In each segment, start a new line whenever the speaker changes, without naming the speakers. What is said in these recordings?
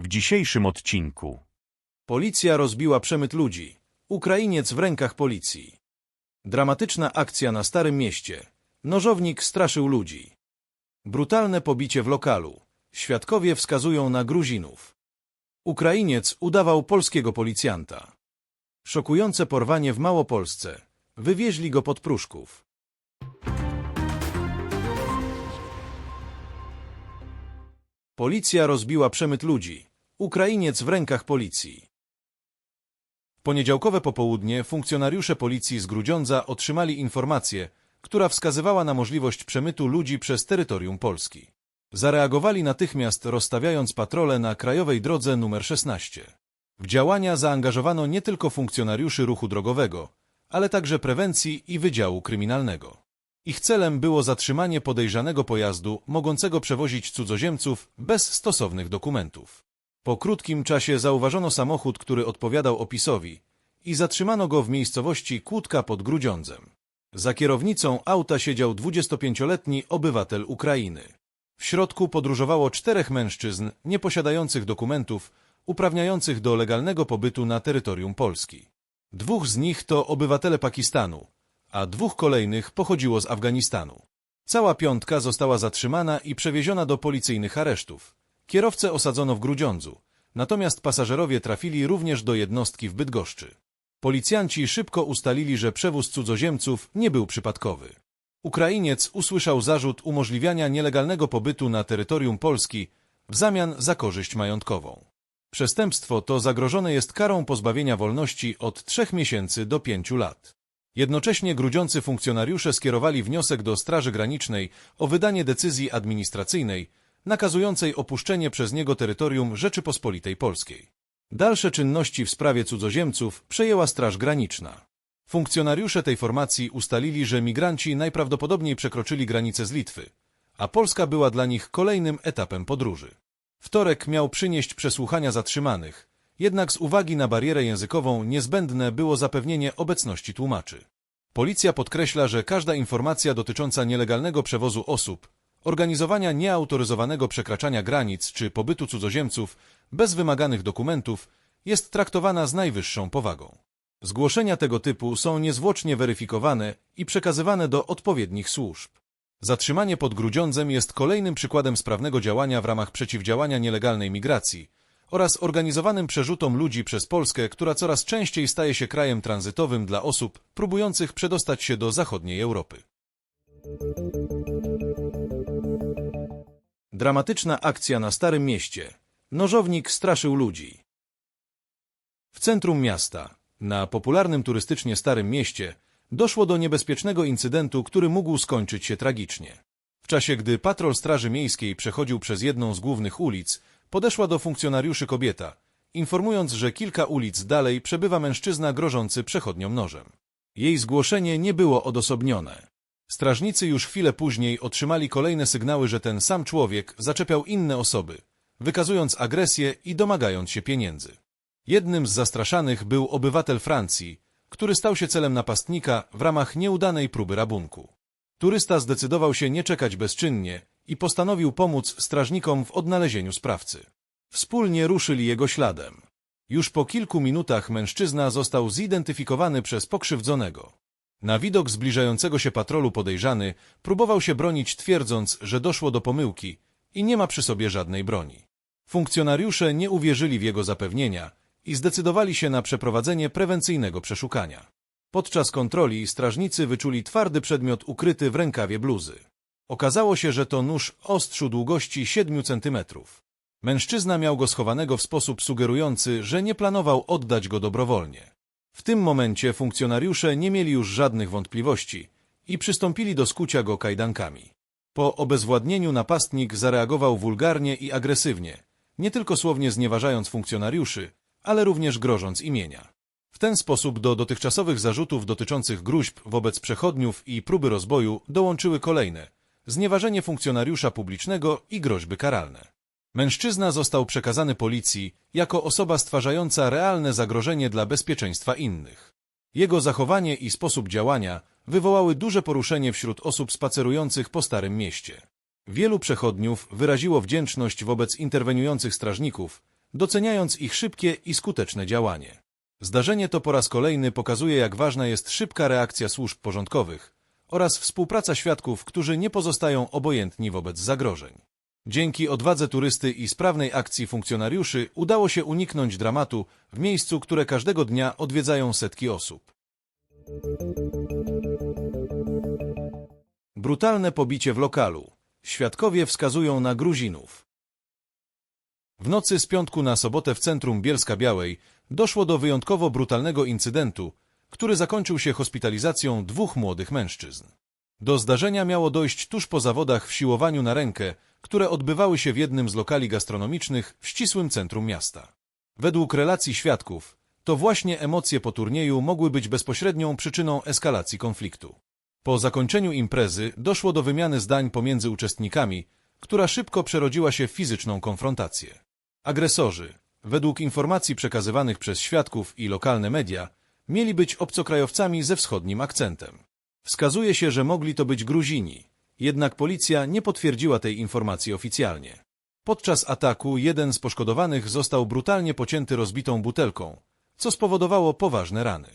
W dzisiejszym odcinku
Policja rozbiła przemyt ludzi. Ukrainiec w rękach policji. Dramatyczna akcja na Starym Mieście. Nożownik straszył ludzi. Brutalne pobicie w lokalu. Świadkowie wskazują na Gruzinów. Ukrainiec udawał polskiego policjanta. Szokujące porwanie w Małopolsce. Wywieźli go pod Pruszków. Policja rozbiła przemyt ludzi. Ukrainiec w rękach policji. W poniedziałkowe popołudnie funkcjonariusze policji z Grudziądza otrzymali informację, która wskazywała na możliwość przemytu ludzi przez terytorium Polski. Zareagowali natychmiast rozstawiając patrole na krajowej drodze numer 16. W działania zaangażowano nie tylko funkcjonariuszy ruchu drogowego, ale także prewencji i Wydziału Kryminalnego. Ich celem było zatrzymanie podejrzanego pojazdu mogącego przewozić cudzoziemców bez stosownych dokumentów. Po krótkim czasie zauważono samochód, który odpowiadał opisowi i zatrzymano go w miejscowości Kłódka pod Grudziądzem. Za kierownicą auta siedział 25-letni obywatel Ukrainy. W środku podróżowało czterech mężczyzn nieposiadających dokumentów uprawniających do legalnego pobytu na terytorium Polski. Dwóch z nich to obywatele Pakistanu, a dwóch kolejnych pochodziło z Afganistanu. Cała piątka została zatrzymana i przewieziona do policyjnych aresztów. Kierowcę osadzono w Grudziądzu, natomiast pasażerowie trafili również do jednostki w Bydgoszczy. Policjanci szybko ustalili, że przewóz cudzoziemców nie był przypadkowy. Ukrainiec usłyszał zarzut umożliwiania nielegalnego pobytu na terytorium Polski w zamian za korzyść majątkową. Przestępstwo to zagrożone jest karą pozbawienia wolności od trzech miesięcy do pięciu lat. Jednocześnie grudziący funkcjonariusze skierowali wniosek do Straży Granicznej o wydanie decyzji administracyjnej nakazującej opuszczenie przez niego terytorium Rzeczypospolitej Polskiej. Dalsze czynności w sprawie cudzoziemców przejęła Straż Graniczna. Funkcjonariusze tej formacji ustalili, że migranci najprawdopodobniej przekroczyli granicę z Litwy, a Polska była dla nich kolejnym etapem podróży. Wtorek miał przynieść przesłuchania zatrzymanych, jednak z uwagi na barierę językową niezbędne było zapewnienie obecności tłumaczy. Policja podkreśla, że każda informacja dotycząca nielegalnego przewozu osób, organizowania nieautoryzowanego przekraczania granic czy pobytu cudzoziemców bez wymaganych dokumentów jest traktowana z najwyższą powagą. Zgłoszenia tego typu są niezwłocznie weryfikowane i przekazywane do odpowiednich służb. Zatrzymanie pod Grudziądzem jest kolejnym przykładem sprawnego działania w ramach przeciwdziałania nielegalnej migracji oraz organizowanym przerzutom ludzi przez Polskę, która coraz częściej staje się krajem tranzytowym dla osób próbujących przedostać się do zachodniej Europy. Dramatyczna akcja na Starym Mieście. Nożownik straszył ludzi. W centrum miasta, na popularnym turystycznie Starym Mieście, doszło do niebezpiecznego incydentu, który mógł skończyć się tragicznie. W czasie, gdy patrol Straży Miejskiej przechodził przez jedną z głównych ulic, podeszła do funkcjonariuszy kobieta, informując, że kilka ulic dalej przebywa mężczyzna grożący przechodniom nożem. Jej zgłoszenie nie było odosobnione. Strażnicy już chwilę później otrzymali kolejne sygnały, że ten sam człowiek zaczepiał inne osoby, wykazując agresję i domagając się pieniędzy. Jednym z zastraszanych był obywatel Francji, który stał się celem napastnika w ramach nieudanej próby rabunku. Turysta zdecydował się nie czekać bezczynnie i postanowił pomóc strażnikom w odnalezieniu sprawcy. Wspólnie ruszyli jego śladem. Już po kilku minutach mężczyzna został zidentyfikowany przez pokrzywdzonego. Na widok zbliżającego się patrolu podejrzany próbował się bronić twierdząc, że doszło do pomyłki i nie ma przy sobie żadnej broni. Funkcjonariusze nie uwierzyli w jego zapewnienia i zdecydowali się na przeprowadzenie prewencyjnego przeszukania. Podczas kontroli strażnicy wyczuli twardy przedmiot ukryty w rękawie bluzy. Okazało się, że to nóż ostrzu długości 7 centymetrów. Mężczyzna miał go schowanego w sposób sugerujący, że nie planował oddać go dobrowolnie. W tym momencie funkcjonariusze nie mieli już żadnych wątpliwości i przystąpili do skucia go kajdankami. Po obezwładnieniu napastnik zareagował wulgarnie i agresywnie, nie tylko słownie znieważając funkcjonariuszy, ale również grożąc imienia. W ten sposób do dotychczasowych zarzutów dotyczących gruźb wobec przechodniów i próby rozboju dołączyły kolejne znieważenie funkcjonariusza publicznego i groźby karalne. Mężczyzna został przekazany policji jako osoba stwarzająca realne zagrożenie dla bezpieczeństwa innych. Jego zachowanie i sposób działania wywołały duże poruszenie wśród osób spacerujących po Starym Mieście. Wielu przechodniów wyraziło wdzięczność wobec interweniujących strażników doceniając ich szybkie i skuteczne działanie. Zdarzenie to po raz kolejny pokazuje, jak ważna jest szybka reakcja służb porządkowych oraz współpraca świadków, którzy nie pozostają obojętni wobec zagrożeń. Dzięki odwadze turysty i sprawnej akcji funkcjonariuszy udało się uniknąć dramatu w miejscu, które każdego dnia odwiedzają setki osób. Brutalne pobicie w lokalu. Świadkowie wskazują na Gruzinów. W nocy z piątku na sobotę w centrum Bielska Białej doszło do wyjątkowo brutalnego incydentu, który zakończył się hospitalizacją dwóch młodych mężczyzn. Do zdarzenia miało dojść tuż po zawodach w siłowaniu na rękę, które odbywały się w jednym z lokali gastronomicznych w ścisłym centrum miasta. Według relacji świadków, to właśnie emocje po turnieju mogły być bezpośrednią przyczyną eskalacji konfliktu. Po zakończeniu imprezy doszło do wymiany zdań pomiędzy uczestnikami, która szybko przerodziła się w fizyczną konfrontację. Agresorzy, według informacji przekazywanych przez świadków i lokalne media, mieli być obcokrajowcami ze wschodnim akcentem. Wskazuje się, że mogli to być Gruzini, jednak policja nie potwierdziła tej informacji oficjalnie. Podczas ataku jeden z poszkodowanych został brutalnie pocięty rozbitą butelką, co spowodowało poważne rany.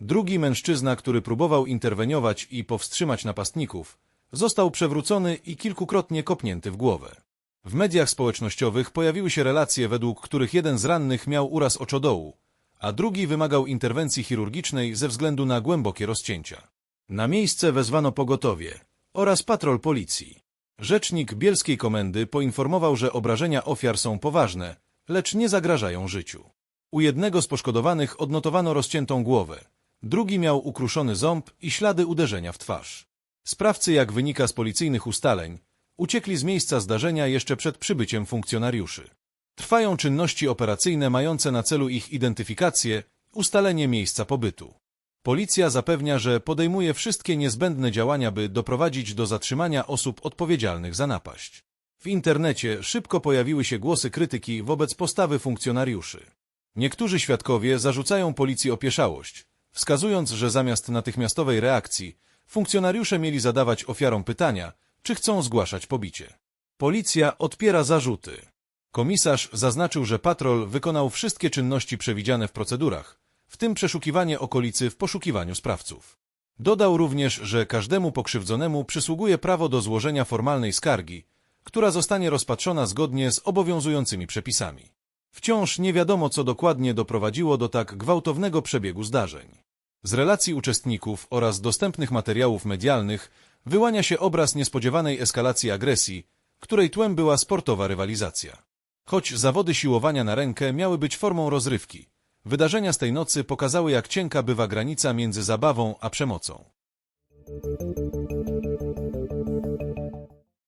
Drugi mężczyzna, który próbował interweniować i powstrzymać napastników, został przewrócony i kilkukrotnie kopnięty w głowę. W mediach społecznościowych pojawiły się relacje, według których jeden z rannych miał uraz oczodołu, a drugi wymagał interwencji chirurgicznej ze względu na głębokie rozcięcia. Na miejsce wezwano pogotowie oraz patrol policji. Rzecznik Bielskiej Komendy poinformował, że obrażenia ofiar są poważne, lecz nie zagrażają życiu. U jednego z poszkodowanych odnotowano rozciętą głowę, drugi miał ukruszony ząb i ślady uderzenia w twarz. Sprawcy, jak wynika z policyjnych ustaleń, uciekli z miejsca zdarzenia jeszcze przed przybyciem funkcjonariuszy. Trwają czynności operacyjne mające na celu ich identyfikację, ustalenie miejsca pobytu. Policja zapewnia, że podejmuje wszystkie niezbędne działania, by doprowadzić do zatrzymania osób odpowiedzialnych za napaść. W internecie szybko pojawiły się głosy krytyki wobec postawy funkcjonariuszy. Niektórzy świadkowie zarzucają policji opieszałość, wskazując, że zamiast natychmiastowej reakcji funkcjonariusze mieli zadawać ofiarom pytania, czy chcą zgłaszać pobicie. Policja odpiera zarzuty. Komisarz zaznaczył, że patrol wykonał wszystkie czynności przewidziane w procedurach, w tym przeszukiwanie okolicy w poszukiwaniu sprawców. Dodał również, że każdemu pokrzywdzonemu przysługuje prawo do złożenia formalnej skargi, która zostanie rozpatrzona zgodnie z obowiązującymi przepisami. Wciąż nie wiadomo, co dokładnie doprowadziło do tak gwałtownego przebiegu zdarzeń. Z relacji uczestników oraz dostępnych materiałów medialnych wyłania się obraz niespodziewanej eskalacji agresji, której tłem była sportowa rywalizacja. Choć zawody siłowania na rękę miały być formą rozrywki, wydarzenia z tej nocy pokazały, jak cienka bywa granica między zabawą a przemocą.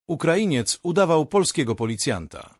Ukrainiec udawał polskiego policjanta.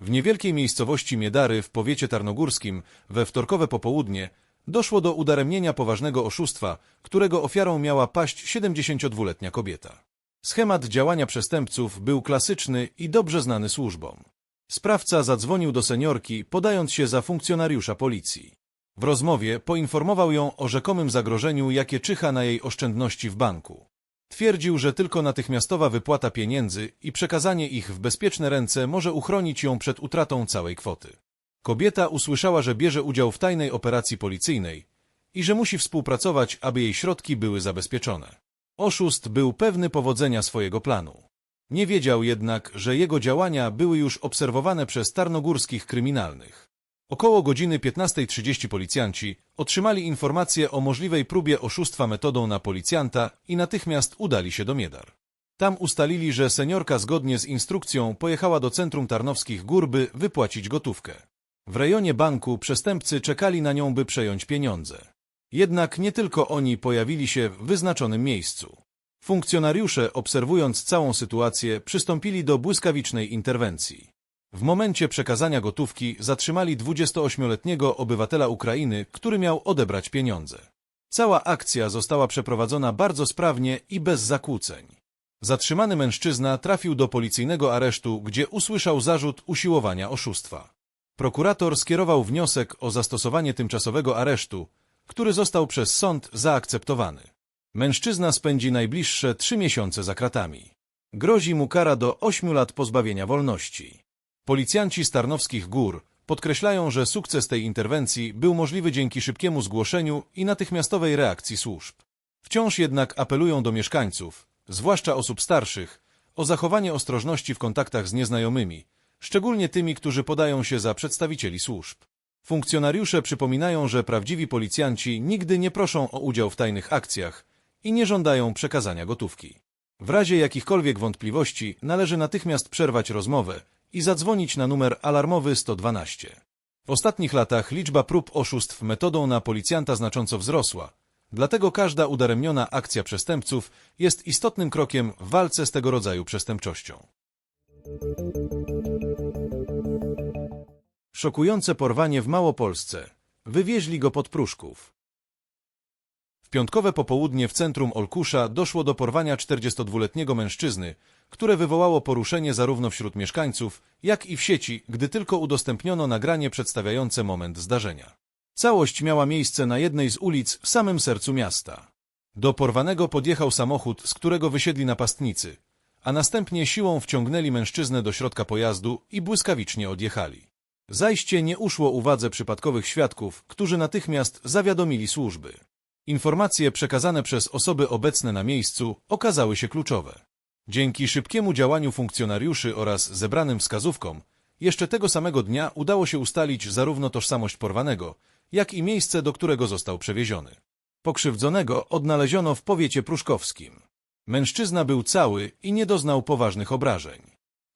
W niewielkiej miejscowości Miedary w powiecie tarnogórskim we wtorkowe popołudnie doszło do udaremnienia poważnego oszustwa, którego ofiarą miała paść 72-letnia kobieta. Schemat działania przestępców był klasyczny i dobrze znany służbom. Sprawca zadzwonił do seniorki, podając się za funkcjonariusza policji. W rozmowie poinformował ją o rzekomym zagrożeniu, jakie czyha na jej oszczędności w banku. Twierdził, że tylko natychmiastowa wypłata pieniędzy i przekazanie ich w bezpieczne ręce może uchronić ją przed utratą całej kwoty. Kobieta usłyszała, że bierze udział w tajnej operacji policyjnej i że musi współpracować, aby jej środki były zabezpieczone. Oszust był pewny powodzenia swojego planu. Nie wiedział jednak, że jego działania były już obserwowane przez tarnogórskich kryminalnych. Około godziny 15.30 policjanci otrzymali informację o możliwej próbie oszustwa metodą na policjanta i natychmiast udali się do Miedar. Tam ustalili, że seniorka zgodnie z instrukcją pojechała do centrum Tarnowskich Gór, by wypłacić gotówkę. W rejonie banku przestępcy czekali na nią, by przejąć pieniądze. Jednak nie tylko oni pojawili się w wyznaczonym miejscu. Funkcjonariusze, obserwując całą sytuację, przystąpili do błyskawicznej interwencji. W momencie przekazania gotówki zatrzymali 28-letniego obywatela Ukrainy, który miał odebrać pieniądze. Cała akcja została przeprowadzona bardzo sprawnie i bez zakłóceń. Zatrzymany mężczyzna trafił do policyjnego aresztu, gdzie usłyszał zarzut usiłowania oszustwa. Prokurator skierował wniosek o zastosowanie tymczasowego aresztu, który został przez sąd zaakceptowany. Mężczyzna spędzi najbliższe trzy miesiące za kratami. Grozi mu kara do ośmiu lat pozbawienia wolności. Policjanci z Tarnowskich Gór podkreślają, że sukces tej interwencji był możliwy dzięki szybkiemu zgłoszeniu i natychmiastowej reakcji służb. Wciąż jednak apelują do mieszkańców, zwłaszcza osób starszych, o zachowanie ostrożności w kontaktach z nieznajomymi, szczególnie tymi, którzy podają się za przedstawicieli służb. Funkcjonariusze przypominają, że prawdziwi policjanci nigdy nie proszą o udział w tajnych akcjach i nie żądają przekazania gotówki. W razie jakichkolwiek wątpliwości należy natychmiast przerwać rozmowę i zadzwonić na numer alarmowy 112. W ostatnich latach liczba prób oszustw metodą na policjanta znacząco wzrosła, dlatego każda udaremniona akcja przestępców jest istotnym krokiem w walce z tego rodzaju przestępczością. Szokujące porwanie w Małopolsce. Wywieźli go pod Pruszków. Piątkowe popołudnie w centrum Olkusza doszło do porwania 42-letniego mężczyzny, które wywołało poruszenie zarówno wśród mieszkańców, jak i w sieci, gdy tylko udostępniono nagranie przedstawiające moment zdarzenia. Całość miała miejsce na jednej z ulic w samym sercu miasta. Do porwanego podjechał samochód, z którego wysiedli napastnicy, a następnie siłą wciągnęli mężczyznę do środka pojazdu i błyskawicznie odjechali. Zajście nie uszło uwadze przypadkowych świadków, którzy natychmiast zawiadomili służby. Informacje przekazane przez osoby obecne na miejscu okazały się kluczowe. Dzięki szybkiemu działaniu funkcjonariuszy oraz zebranym wskazówkom, jeszcze tego samego dnia udało się ustalić zarówno tożsamość porwanego, jak i miejsce, do którego został przewieziony. Pokrzywdzonego odnaleziono w powiecie pruszkowskim. Mężczyzna był cały i nie doznał poważnych obrażeń.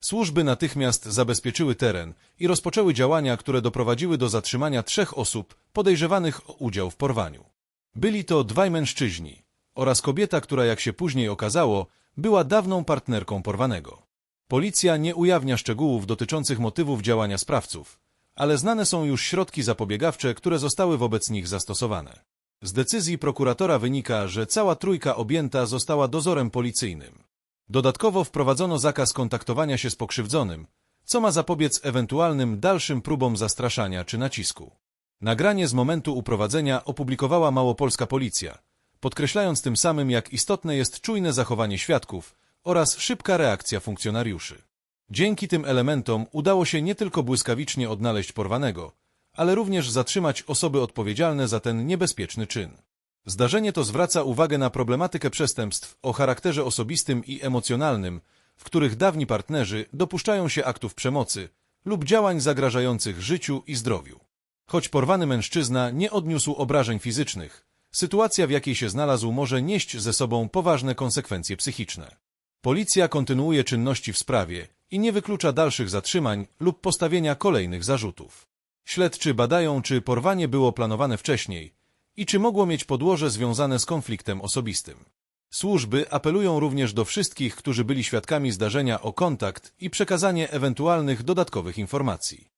Służby natychmiast zabezpieczyły teren i rozpoczęły działania, które doprowadziły do zatrzymania trzech osób podejrzewanych o udział w porwaniu. Byli to dwaj mężczyźni oraz kobieta, która jak się później okazało, była dawną partnerką porwanego. Policja nie ujawnia szczegółów dotyczących motywów działania sprawców, ale znane są już środki zapobiegawcze, które zostały wobec nich zastosowane. Z decyzji prokuratora wynika, że cała trójka objęta została dozorem policyjnym. Dodatkowo wprowadzono zakaz kontaktowania się z pokrzywdzonym, co ma zapobiec ewentualnym dalszym próbom zastraszania czy nacisku. Nagranie z momentu uprowadzenia opublikowała małopolska policja, podkreślając tym samym, jak istotne jest czujne zachowanie świadków oraz szybka reakcja funkcjonariuszy. Dzięki tym elementom udało się nie tylko błyskawicznie odnaleźć porwanego, ale również zatrzymać osoby odpowiedzialne za ten niebezpieczny czyn. Zdarzenie to zwraca uwagę na problematykę przestępstw o charakterze osobistym i emocjonalnym, w których dawni partnerzy dopuszczają się aktów przemocy lub działań zagrażających życiu i zdrowiu. Choć porwany mężczyzna nie odniósł obrażeń fizycznych, sytuacja w jakiej się znalazł może nieść ze sobą poważne konsekwencje psychiczne. Policja kontynuuje czynności w sprawie i nie wyklucza dalszych zatrzymań lub postawienia kolejnych zarzutów. Śledczy badają, czy porwanie było planowane wcześniej i czy mogło mieć podłoże związane z konfliktem osobistym. Służby apelują również do wszystkich, którzy byli świadkami zdarzenia o kontakt i przekazanie ewentualnych dodatkowych informacji.